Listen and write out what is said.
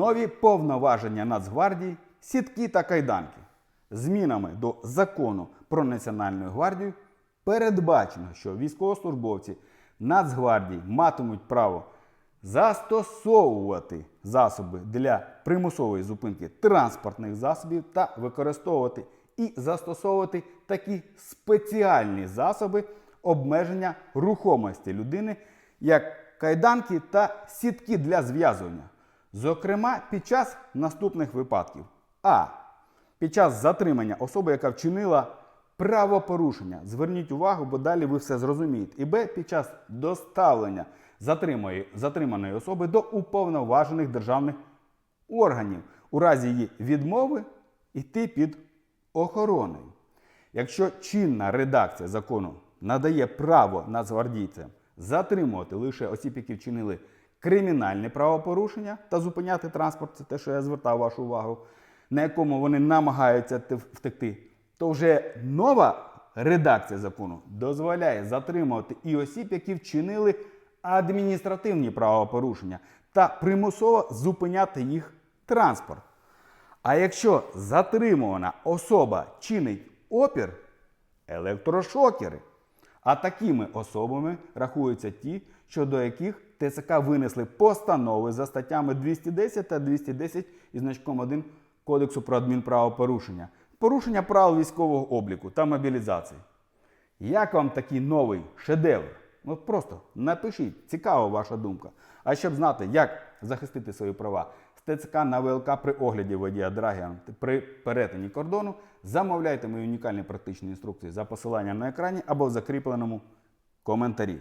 Нові повноваження Нацгвардії, сітки та кайданки. Змінами до закону про Національну гвардію передбачено, що військовослужбовці Нацгвардії матимуть право застосовувати засоби для примусової зупинки транспортних засобів та використовувати і застосовувати такі спеціальні засоби обмеження рухомості людини, як кайданки та сітки для зв'язування. Зокрема, під час наступних випадків: а. Під час затримання особи, яка вчинила правопорушення. Зверніть увагу, бо далі ви все зрозумієте. І Б. Під час доставлення затриманої, особи до уповноважених державних органів у разі її відмови йти під охороною. Якщо чинна редакція закону надає право нацгвардійцям затримувати лише осіб, які вчинили кримінальне правопорушення та зупиняти транспорт, це те, що я звертав вашу увагу, на якому вони намагаються втекти, то вже нова редакція закону дозволяє затримувати і осіб, які вчинили адміністративні правопорушення, та примусово зупиняти їх транспорт. А якщо затримувана особа чинить опір, електрошокери. А такими особами рахуються ті, щодо яких ТЦК винесли постанови за статтями 210 та 210 із значком 1 Кодексу про адмінправопорушення, порушення правил військового обліку та мобілізації. Як вам такий новий шедевр? Ну просто напишіть, цікава ваша думка. А щоб знати, як захистити свої права з ТЦК на ВЛК при огляді водія Драгіан при перетині кордону, замовляйте мої унікальні практичні інструкції за посиланням на екрані або в закріпленому коментарі.